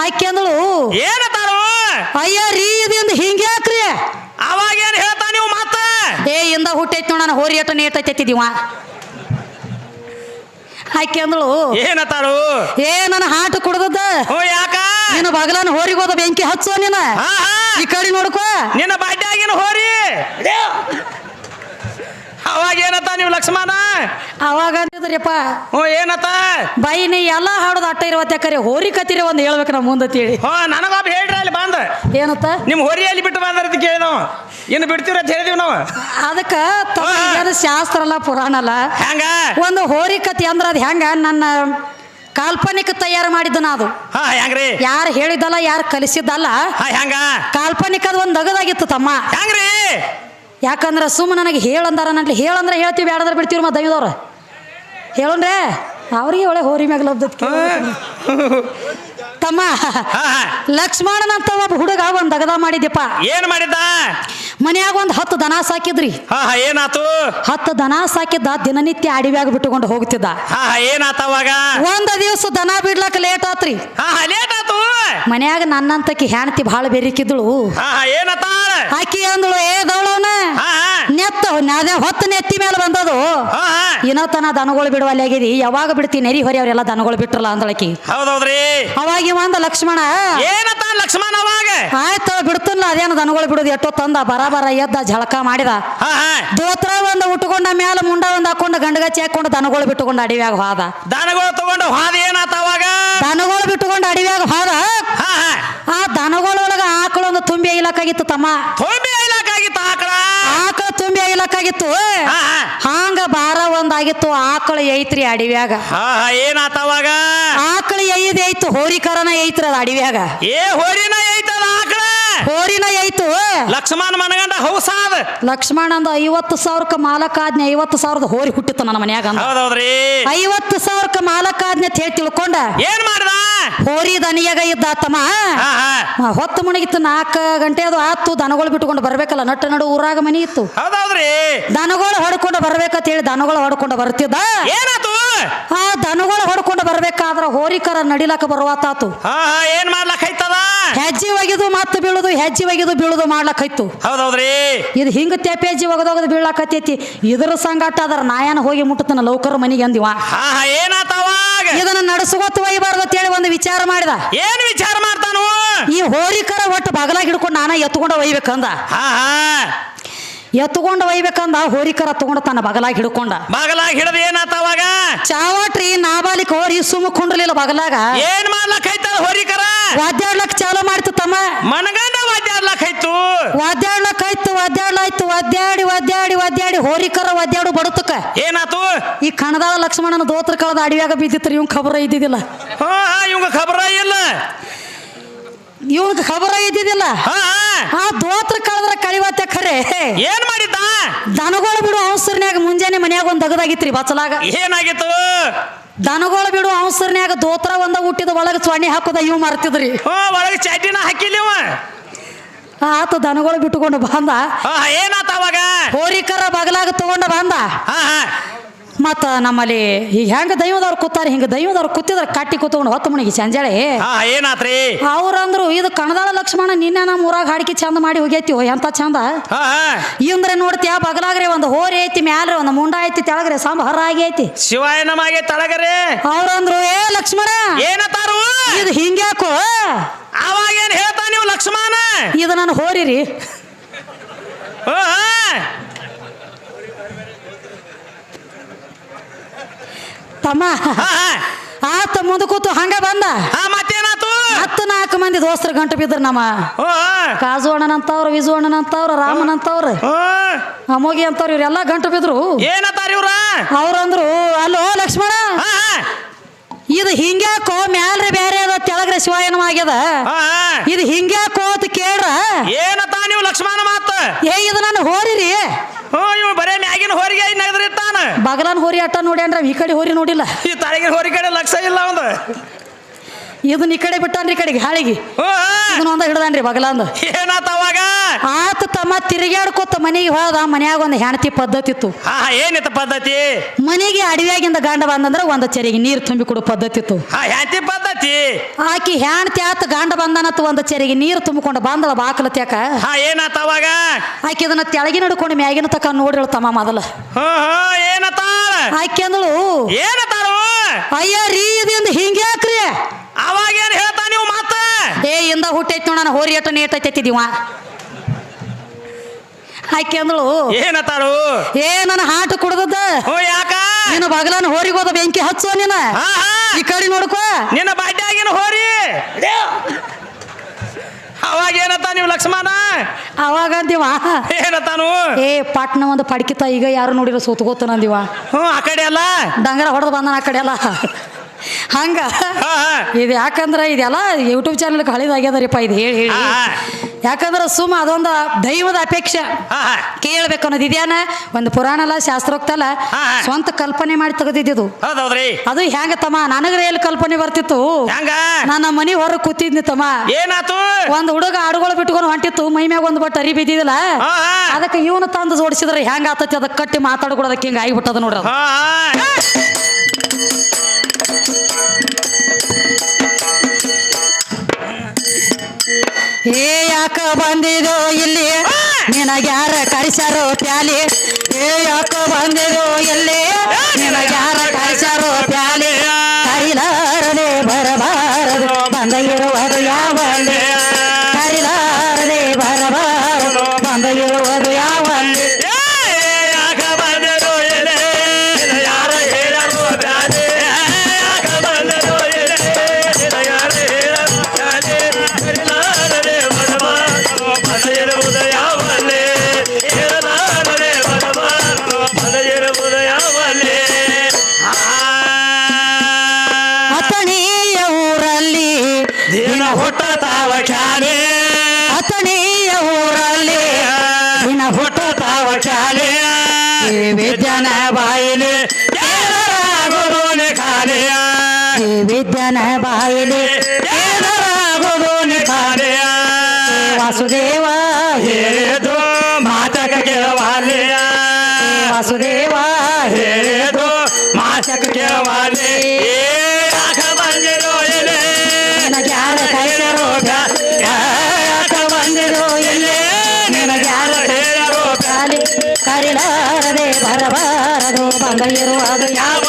ಆಕೆ ಅಂದಳು ಏನತ್ತಾರು ಅಯ್ಯ ರೀ ಇದರಿಂದ ಹಿಂಗ್ಯಾಕ್ರಿ ಅವಾಗ ಏನ್ ಹೇಳ್ತಾ ನೀವು ಮಾತ ಏ ಇಂದ ಹುಟ್ಟೈತಿ ನೋಡ ನಾನು ಹೋರಿ ಅಟ ನೇತೈತಿದಿವ ಆಕೆ ಅಂದಳು ಏನತ್ತಾರು ಏ ನನ್ನ ಹಾಟು ಕುಡ್ದದ ಓ ಯಾಕ? ನಿನ್ನ ಬಗಲನ ಹೋರಿಗೆ ಹೋದ ಬೆಂಕಿ ಹಚ್ಚೋ ನೀನ. ಈ ಕಡೆ ನೋಡ್ಕೋ. ನಿನ್ನ ಬಾಡ್ಯಾಗಿನ ಹೋರಿ. ಅವಾಗ ಏನತ್ತ ನೀವು ಲಕ್ಷ್ಮಣ? ಅವಾಗ ಅಂದಿದ್ರಿಪ್ಪ. ಹ್ಞೂ ಏನತ್ತ? ಬೈ ನೀ ಎಲ್ಲ ಹಾಡೋದು ಅಟ್ಟ ಇರುವತ್ತೆ ಕರೆ ಹೋರಿ ಕತ್ತಿರ ಒಂದು ಹೇಳ್ಬೇಕು ನಾವು ಮುಂದೆ ತಿಳಿ ಹ್ಞೂ ನನಗೊಬ್ಬ ಹೇಳ್ರಿ ಅಲ್ಲಿ ಬಂದ. ಏನತ್ತ? ನಿಮ್ಮ ಹೊರಿಯಲ್ಲಿ ಬಿಟ್ಟು ಬಂದ್ರ ಅಂತ ಕೇಳಿ ನಾವು. ಇನ್ನು ಬಿಡ್ತೀವಿ ಅಂತ ಹೇಳಿದೀವಿ ನಾವು. ಅದಕ್ಕ ಏನು ಶಾಸ್ತ್ರ ಅಲ್ಲ ಪುರಾಣ ಅಲ್ಲ? ಹೆಂಗ? ಒಂದು ಹೋರಿ ಕತ್ತಿ ಅಂದ್ರ ಅದು ಹೆಂಗ? ನನ್ನ ಕಾಲ್ಪನಿಕ ತಯಾರು ಮಾಡಿದ್ದನ ಅದು. ಹಾ ಹೆಂಗ್ರಿ? ಯಾರು ಹೇಳಿದ್ದಲ್ಲ ಯಾರು ಕಲಿಸಿದ್ದಲ್ಲ ಹಾ ಹೆಂಗ? ಕಾಲ್ಪನಿಕದ ಒಂದು ದಗದಾಗಿತ್ತು ತಮ್ಮ. ಹೆಂಗ್ರಿ? ಯಾಕಂದ್ರೆ ಸುಮ್ಮ ನನಗೆ ಹೇಳಂದಾರ ನನ್ಲಿ ಹೇಳಂದ್ರೆ ಹೇಳ್ತೀವಿ ಬೇಡದ್ರೆ ಬಿಡ್ತೀವಿ ಮತ್ತೆ ದೈವದವ್ರ. ಹೇಳೋಣ್ರೆ? ಅವ್ರಿಗೆ ಒಳ್ಳೆ ಹೋರಿ ಮ್ಯಾಗ ಲಬ್ಧಕ್ಕೆ ತಮ್ಮ ಲಕ್ಷ್ಮಣನ ಅಂತ ಒಬ್ಬ ಹುಡುಗ ಒಂದ್ ದಗದ ಮಾಡಿದ್ಯಪ್ಪ. ಏನ್ ಮಾಡಿದ್ದ? ಮನ್ಯಾಗ ಒಂದ್ ಹತ್ತು ದನ ಸಾಕಿದ್ರಿ. ಏನಾತು? ಹತ್ತು ದನ ಸಾಕಿದ್ದ ದಿನನಿತ್ಯ ಅಡಿವ್ಯಾಗ ಬಿಟ್ಟುಕೊಂಡು ಹೋಗ್ತಿದ್ದ. ಏನಾತ ಅವಾಗ? ಒಂದ್ ದಿವಸ ದನ ಬಿಡ್ಲಕ್ಕ ಲೇಟ್ ಆತ್ರಿ. ಲೇಟ್ ಮನ್ಯಾಗ ನನ್ನಂತಕಿ ಹೆಣ್ತಿ ಭಾಳ ಬೆರಿಕಿದ್ಳು. ಏನತ್ತ ಆಕಿ ಅಂದಳು ಏ ದೌಳವನ ನೆತ್ತ ಅದೇ ಹೊತ್ತು ನೆತ್ತಿ ಮೇಲೆ ಬಂದದು. ಇನ್ನೊತ್ತನ ದನಗಳು ಬಿಡುವಲ್ಲಿ ಆಗಿದಿ. ಯಾವಾಗ ಬಿಡ್ತೀನಿ ನೆರಿ ಹೊರಿ ಅವರೆಲ್ಲ ದನಗಳು ಬಿಟ್ರಲ್ಲ ಅಂದಳಕಿ. ಹೌದೌದ್ರಿ. ಅವಾಗ ಒಂದ ಲಕ್ಷ್ಮಣ ಏನತ್ತ ಲಕ್ಷ್ಮಣ ಅವಾಗ? ಆಯ್ತು ಬಿಡ್ತಲ್ಲ ಅದೇನು ದನಗಳು ಬಿಡುದು? ಎಷ್ಟೋ ತಂದ ಬರಾಬರ ಬರ ಎದ್ದ ಜಳಕ ಮಾಡಿದ. ದೋತ್ರ ಒಂದು ಉಟ್ಕೊಂಡ ಮ್ಯಾಲ ಮುಂಡ ಒಂದು ಹಾಕೊಂಡು ಗಂಡಗಚ್ಚಿ ಹಾಕೊಂಡು ದನಗಳು ಬಿಟ್ಟುಕೊಂಡು ಅಡಿವ್ಯಾಗ ಹೋದ. ದನಗಳು ತಗೊಂಡು ಹೋದ ಏನಾತ ಅವಾಗ? ದನಗಳು ಬಿಟ್ಟುಕೊಂಡು ಅಡಿವ್ಯಾಗ ಹೋದ ಹಾ ಹಾ ಆ ದನಗಳೊಳಗ ಆಕಳೊಂದು ತುಂಬಿ ಐಲಕ್ಕಾಗಿತ್ತು ತಮ್ಮ. ತುಂಬಿ ಐಲಕ್ಕಾಗಿತ್ತು ಆಕಳ. ಆಕಳ ತುಂಬಿ ಐಲಕ್ಕಾಗಿತ್ತು ಹಾಂಗ ಬಾರ ಒಂದಾಗಿತ್ತು ಆಕಳ ಐತ್ರಿ ಅಡಿವ್ಯಾಗ. ಏನಾತವಾಗ ಆಕಳ ಐದ್ ಐತು ಹೋರಿಕರನ ಐತ್ರಿ ಅಡಿವ್ಯಾಗ. ಏ ಹೋರಿನ ಹೋರಿನ ಐತು. ಲಕ್ಷ್ಮಣ ಮನಗಂಡ ಹೌಸಾದ ಲಕ್ಷ್ಮಣ ಅಂದ ಐವತ್ತು ಸಾವಿರಕ್ಕೆ ಮಾಲಕಾಜ್ಞೆ ಐವತ್ತು ಸಾವಿರದ ಹೋರಿ ಹುಟ್ಟಿತ್ತು ನನ್ನ ಮನ್ಯಾಗ ಅಂದ. ಹೌದೌದ್ರಿ. ಐವತ್ತು ಸಾವಿರಕ್ಕೆ ಮಾಲಕಾಜ್ಞೆ ಅಂತ ಹೇಳಿ ತಿಳ್ಕೊಂಡ. ಏನ್ ಮಾಡ್ದ? ಹೋರಿ ದನಿಯಾಗ ಇದ್ದ ತಮ್ಮ ಹಾ. ಹಾ ಹೊತ್ತು ಮುಣಗಿತ್ತು ನಾಲ್ಕು ಗಂಟೆ ಅದು ಆತು ದನಗಳು ಬಿಟ್ಟುಕೊಂಡು ಬರ್ಬೇಕಲ್ಲ ನಟ್ಟ ನಡು ಊರಾಗ ಮನಿ ಇತ್ತು. ಹೌದೌದ್ರಿ. ದನಗಳು ಹೊಡ್ಕೊಂಡು ಬರ್ಬೇಕಂತ ಹೇಳಿ ದನಗಳು ಹೊಡ್ಕೊಂಡು ಬರ್ತಿದ್ದ. ಏನಾತು? ಆ ದನಗಳು ಹೊಡ್ಕೊಂಡು ಬರ್ಬೇಕಾದ್ರ ಹೋರಿಕರ ನಡಿಲಕ ಹಾ ಹಾ ಏನ್ ಮಾಡ್ಲಕ್ ಐತದ ಹೆಜ್ಜೆ ಒಗೆದು ಮತ್ತೆ ಬೀಳುದು ಹೆಜ್ಜೆ ಒಗೆದು ಬೀಳುದು ಮಾಡ್ಲಕೈತು ಹೌದೌದ್ರಿ. ಇದು ಹಿಂಗ ತೆಪ್ಪೆಜ್ಜಿ ಒಗದೊಗದು ಬೀಳಕತ್ತೈತಿ. ಇದ್ರ ಸಂಗಾಟ ಅದರ ನಾಯನ ಹೋಗಿ ಮುಟ್ಟತನ ಲೌಕರ ಮನಿಗೆ ಅಂದಿವ. ಹಾ ಹಾ ಏನಾತ ಅವಾಗ? ಇದನ್ನ ನಡ್ಸ್ಕೊತ ಒಯ್ಬಾರ್ದು ಅಂತೇಳಿ ಒಂದು ವಿಚಾರ ಮಾಡಿದ. ಏನ್ ವಿಚಾರ ಮಾಡ್ತಾನು? ಈ ಹೋರಿಕರ ಒಟ್ಟು ಬಗಲಾಗಿ ಹಿಡ್ಕೊಂಡು ನಾನ ಎತ್ಕೊಂಡು ಒಯ್ಬೇಕಂದ. ಹಾ ಹಾ. ಎತ್ಕೊಂಡು ಒಯ್ಬೇಕಂದ ಹೋರಿಕರ ತಗೊಂಡ ತನ್ನ ಬಗಲಾಗಿ ಹಿಡ್ಕೊಂಡ. ಬಗಲಾಗಿ ಹಿಡಿದ ಏನಾತ ಅವಾಗ? ಚಾವಾಟ್ರಿ ಹೋರಿ ಸುಮ್ಮ ಕುಂಡ್ರಲಿಲ್ಲ ಬಗಲಾಗ. ಏನ್ ಮಾಡ್ಲಕ್ ಐತದ ಹೋರಿಕರ? ವಾದ್ಯಾಡ್ಲಕ್ ಚಾಲು ಮಾಡ್ತು ತಮ್ಮ. ಮನಗಂಡ ವಾದ್ಯಾಡ್ಲಕ್ ಐತು ವಾದ್ಯಾಡ್ಲಕ್ ಆಯ್ತು ವಾದ್ಯಾಡ್ಲಾಯ್ತು ವಾದ್ಯಾಡಿ ವಾದ್ಯಾಡಿ ವಾದ್ಯಾಡಿ ಹೋರಿಕರ ವಾದ್ಯಾಡು ಬಡತುಕ. ಏನಾತು? ಈ ಕಣದಾಳ ಲಕ್ಷ್ಮಣನ ದೋತ್ರ ಕಳದ ಅಡಿಯಾಗ ಬಿದ್ದಿತ್ರಿ ಇವ್ ಖಬರ ಇದ್ದಿದ್ದಿಲ್ಲ. ಹಾ ಹಾ ಇವಂಗ ಖಬರ ಇಲ್ಲ. ಇವನ್ ಖಬರ ಇದ್ದಿದ್ದಿಲ್ಲ ಹಾ ಆ ದೋತ್ರ ಕಳದ್ರ ಕಳಿವತ್ತೆ ಖರೆ. ಏನ್ ಮಾಡಿದ್ದ? ದನಗಳು ಬಿಡು ಅವಸರ್ನ್ಯಾಗ ಮುಂಜಾನೆ ಮನ್ಯಾಗ ಒಂದ್ ದಗದಾಗಿತ್ರಿ ಬಚ್ಚಲಾಗ. ಏನಾಗಿತ್ತು? ದನಗಳು ಬಿಡು ಅವಸರ್ನ್ಯಾಗ ದೋತ್ರ ಒಂದ ಹುಟ್ಟಿದ ಒಳಗ ಸ್ವಾಣಿ ಹಾಕೋದ ಇವ್ ಮರ್ತಿದ್ರಿ. ಹ್ಞೂ ಒಳಗೆ ಚಟಿನ ಹಾಕಿಲ್ಲಿವ ಆತ ದನಗಳು ಬಿಟ್ಟುಕೊಂಡು ಬಂದ. ಏನಾತ ಅವಾಗ? ಹೋರಿಕರ ಬಗಲಾಗ ತಗೊಂಡ ಬಂದ. ಮತ್ತ ನಮ್ಮಲ್ಲಿ ಈಗ ಹೆಂಗ ದೈವದವ್ರು ಕೂತಾರ ಹಿಂಗ ದೈವದವ್ರು ಕೂತಿದ್ರೆ ಕಟ್ಟಿ ಕೂತ್ಕೊಂಡು ಹೊತ್ತು ಮುಣಿಗೆ ಸಂಜಾಳೆ ಏನಾತ್ರಿ? ಅವ್ರಂದ್ರು ಇದು ಕಣದಾಳ ಲಕ್ಷ್ಮಣ ನಿನ್ನೆ ನಮ್ಮ ಊರಾಗ ಹಾಡಿಕೆ ಚಂದ ಮಾಡಿ ಹೋಗೈತಿ ಎಂತ ಚಂದ. ಇಂದ್ರೆ ನೋಡ್ತೀಯ ಬಗಲಾಗ್ರೆ ಒಂದು ಹೋರಿ ಐತಿ ಮ್ಯಾಲ್ರೆ ಒಂದು ಮುಂಡ ಐತಿ ತೆಳಗ್ರೆ ಸಾಂಬ ಹರ ಆಗೈತಿ. ಐತಿ ಶಿವಾಯ ನಮಗೆ ತಳಗರೆ. ಅವ್ರಂದ್ರು ಏ ಲಕ್ಷ್ಮಣ ಏನತಾರು ಇದು ಹಿಂಗ್ಯಾಕೋ? ಅವಾಗ ಏನ್ ಹೇಳ್ತಾ ನೀವು ಲಕ್ಷ್ಮಣ? ಇದು ನಾನು ಹೋರಿರಿ ಹಾ ಹಾ. ತಮ್ಮ. ಆತ ಮುಂದೆ ಕೂತು ಹಂಗ ಬಂದ. ಮತ್ತೇನಾತು? ಹತ್ತು ನಾಲ್ಕು ಮಂದಿ ದೋಸ್ತರು ಗಂಟು ಬಿದ್ರು ನಮ್ಮ. ಕಾಜು ಅಣ್ಣನಂತವ್ರು ವಿಜು ಅಣ್ಣನಂತವ್ರು ರಾಮನಂತವ್ರು. ಅಮೋಗಿ ಅಂತವ್ರು ಇವರೆಲ್ಲ ಗಂಟು ಬಿದ್ರು. ಏನತ್ತಾರ ಇವ್ರ? ಅವ್ರಂದ್ರು ಅಲ್ಲೋ ಲಕ್ಷ್ಮಣ. ಇದು ಹಿಂಗ್ಯಾಕೋ ಮ್ಯಾಲ್ರಿ ಬೇರೆ ಅದ ತೆಳಗ್ರೆ ಹಾ. ಇದು ಹಿಂಗ್ಯಾಕೋ ಅಂತ ಕೇಳ್ರ. ಏನತ್ತ ನೀವು ಲಕ್ಷ್ಮಣ ಮಾತ? ಏ ಇದು ನಾನು ಹೋರಿರಿ. ಹ್ಞೂ ಇವ್ ಬರೇ ಮ್ಯಾಗಿನ ಹೋರಿಗೆ ನಗದ್ರಿರ್ತಾನ ಬಗಲನ್ ಹೋರಿ ಅಟ್ಟ ನೋಡ್ಯಾನ್ರ ಈ ಕಡೆ ಹೋರಿ ನೋಡಿಲ್ಲ. ಈ ತಾಳಿಗೆ ಹೋರಿ ಕಡೆ ಲಕ್ಷ ಇಲ್ಲ ಒಂದು ಇದನ್ನ ಈ ಕಡೆ ಬಿಟ್ಟಾನ್ರಿ ಈ ಕಡೆಗೆ ಹಾಳಿಗೆ. ಇದನ್ನ ಒಂದ ಹಿಡ್ದಾನ್ರಿ ಬಗಲಂದ. ಏನಾತ ಅವಾಗ? ಆತ ತಮ್ಮ ತಿರುಗಾಡ್ಕೊತ ಮನೆಗೆ ಹೋದ ಮನ್ಯಾಗ ಒಂದು ಹೆಣತಿ ಪದ್ಧತಿ ಇತ್ತು. ಏನಿತ್ತು ಪದ್ಧತಿ? ಮನೆಗೆ ಅಡವ್ಯಾಗಿಂದ ಗಂಡ ಬಂದಂದ್ರ ಒಂದು ಚರಿಗೆ ನೀರು ತುಂಬಿ ಕೊಡೋ ಪದ್ಧತಿ ಇತ್ತು. ಹಾ ಹ್ಯಾಂತಿ ಪದ್ಧತಿ? ಆಕಿ ಹೆಣ್ತಿ ಆತ ಗಂಡ ಬಂದನತ್ತು ಒಂದ ಚರಿಗೆ ನೀರು ತುಂಬಿಕೊಂಡು ಬಂದಳ ಬಾಕಲ ತ್ಯಾಕ ಹಾ ಏನಾತ ಅವಾಗ? ಆಕಿ ಅದನ್ನ ತೆಳಗಿ ನಡ್ಕೊಂಡು ಮ್ಯಾಗಿನ ತಕ ನೋಡಿಳು ತಮ್ಮ ಮೊದಲ. ಏನತ್ತ ಆಕಿ ಅಂದಳು ಏನತಾರು ಅಯ್ಯ ರೀ ಇದಿಂದ ಹಿಂಗ್ಯಾಕ್ರಿ? ಏನ್ ಹೇಳ್ತಾ ನೀವು ಮಾತ? ಏ ಇಂದ ಹುಟ್ಟೈತಿ ನೋಡ ನಾನು ಹೋರಿ ಅಟ್ಟು ನೇಟೈತಿದ್ದೀವ ಆಕೆ ಅಂದಳು ಏನತಾರು ಏ ನನ್ನ ಹಾಟು ಕುಡ್ದದ ಓ ಯಾಕ? ನೀನು ಬಗಲನ ಹೋರಿಗೆ ಹೋದ ಬೆಂಕಿ ಹಚ್ಚೋ ನೀನ. ಹಾ ಹಾ. ಈ ಕಡೆ ನೋಡ್ಕೋ. ನಿನ್ನ ಬಾಡ್ಯಾಗಿನ ಹೋರಿ. ಅವಾಗ ಏನತ್ತ ನೀವು ಲಕ್ಷ್ಮಣ? ಅವಾಗ ಅಂದಿವ ಏನತ್ತಾನು ಏ ಪಾಟ್ನ ಒಂದು ಪಡ್ಕಿತ ಈಗ ಯಾರು ನೋಡಿರೋ ಸೂತ್ಕೋತಾನಂದಿವ ಹ್ಞೂ ಆ ಕಡೆ ಅಲ್ಲ. ಡಂಗರ ಹೊಡೆದು ಬಂದಾನ ಆ ಕಡೆ ಎಲ್ಲ ಹಂಗ? ಇದು ಯಾಕಂದ್ರೆ ಇದೆಲ್ಲ ಯೂಟ್ಯೂಬ್ ಚಾನಲ್ ಹಳಿದಾಗ್ಯದರಿಪ್ಪ ಇದು ಹೇಳಿ ಹೇಳಿ. ಯಾಕಂದ್ರೆ ಸುಮ್ಮ ಅದೊಂದು ದೈವದ ಅಪೇಕ್ಷೆ. ಕೇಳ್ಬೇಕು ಅನ್ನೋದು ಇದೆಯಾನ? ಒಂದು ಪುರಾಣ ಅಲ್ಲ ಶಾಸ್ತ್ರೋಕ್ತ ಅಲ್ಲ ಹಾ, ಹಾ. ಸ್ವಂತ ಕಲ್ಪನೆ ಮಾಡಿ ತೆಗೆದಿದ್ದು ಅದು ಹೆಂಗ ತಮ್ಮ? ನನಗೆ ಎಲ್ಲಿ ಕಲ್ಪನೆ ಬರ್ತಿತ್ತು. ನನ್ನ ಮನಿ ಹೊರಗೆ ಕೂತಿದ್ನಿ ತಮ್ಮ. ಏನಾತು? ಒಂದು ಹುಡುಗ ಆಡುಗಳು ಬಿಟ್ಕೊಂಡು ಹೊಂಟಿತ್ತು ಮೈ ಮ್ಯಾಗ ಒಂದ್ ಬಟ್ ಅರಿ ಬಿದ್ದಿದಿಲ್ಲ. ಅದಕ್ಕೆ ಇವನು ತಂದು ಜೋಡಿಸಿದ್ರೆ ಹೆಂಗ ಆತತಿ? ಅದಕ್ಕೆ ಕಟ್ಟಿ ಮಾತಾಡ್ಕೊಡೋದಕ್ಕೆ ಹಿಂಗ ಆಗಿಬಿಟ್ಟದ ನೋಡ್ರಿ ಏ ಯಾಕ ಬಂದಿದೋ ಇಲ್ಲಿ? ನಿನಗ್ಯಾರ ಕಳಿಸ್ಯಾರೋ ಟ್ಯಾಲಿ ಏ ಯಾಕ ಬಂದಿದೋ ಇಲ್ಲಿ? खाले विद्यान भाई ने। गुरु ने खाले विद्यान भाई ने। गुरु खाले वासुदेवा हे दो मातक के वाले वासुदेवा हे दो मातक के वाले ಇರುವುದು ಯಾವ